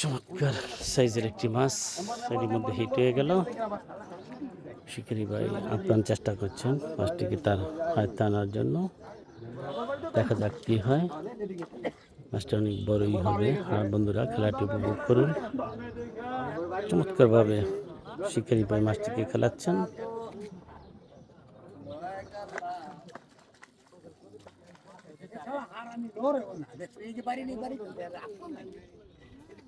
চমৎকার সাইজের একটি মাছ। এর মধ্যে হিট হয়ে গেল। শিকারি ভাই আপ্রাণ চেষ্টা করছেন মাছটিকে তার হাতে আনার জন্য। দেখা যাক কি হয়। মাছটা অনেক বড়ই হবে। আর বন্ধুরা, খেলাটি উপভোগ করুন। চমৎকারভাবে শিকারি ভাই মাছটিকে খেলাচ্ছেন।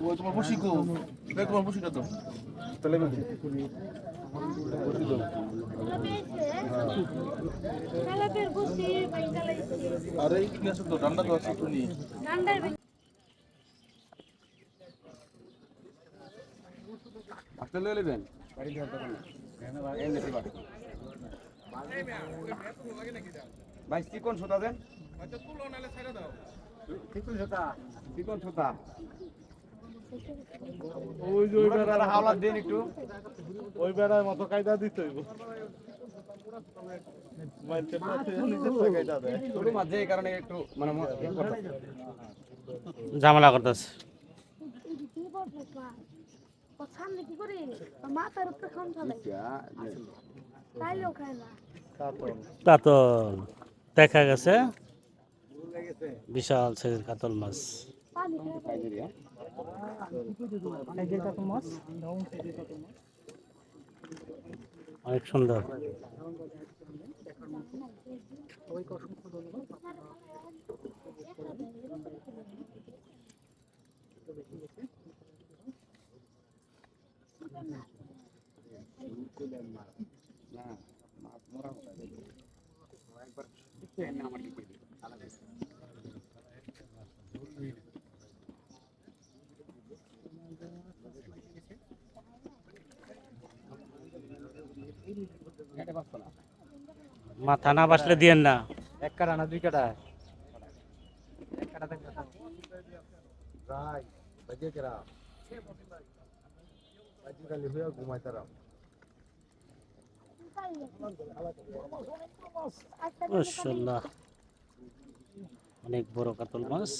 ও, তোমার বসি কো। দেখ তোমার বসি কত তাহলে কালাপের বসি বাইকালাইছি আরে কি আছে তো, ডান্ডা তো আছে তুমি ঠান্ডার আসতে লয়ে নেবেন ভাই চিকন সুতা দেন? চিকন সুতা চিকন সুতা ওই যে ওই হাওলা দেন একটু। ওই বেড়ার মতো কায়দা দিতে হইব। মানে ইয়ে। ঝামেলা করতেছে। না তা তো দেখা গেছে। বিশাল সাইজের কাতল মাছ। অনেক পানি খায় অনেক সুন্দর মাথা না বাসলে দিয়েন না। এক কাটা না দুই কাটা? রাই বাজে কেরা বাজে কালি হয়ে ঘুমাই তারা মাশাআল্লাহ। অনেক বড় কাতল মাছ।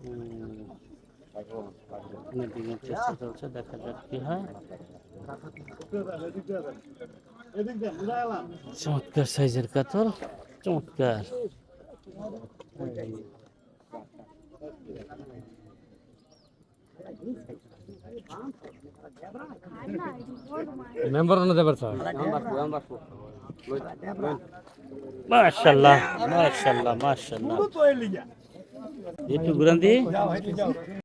হুম, নদীর চেষ্টা চলছে দেখা যাক কি হয় চমৎকার সাইজের কাতল চমৎকার মেম্বার না দেবার স্যার মাশাআল্লাহ মাশাআল্লাহ মাশাআল্লাহ একটু ঘুরান দিয়ে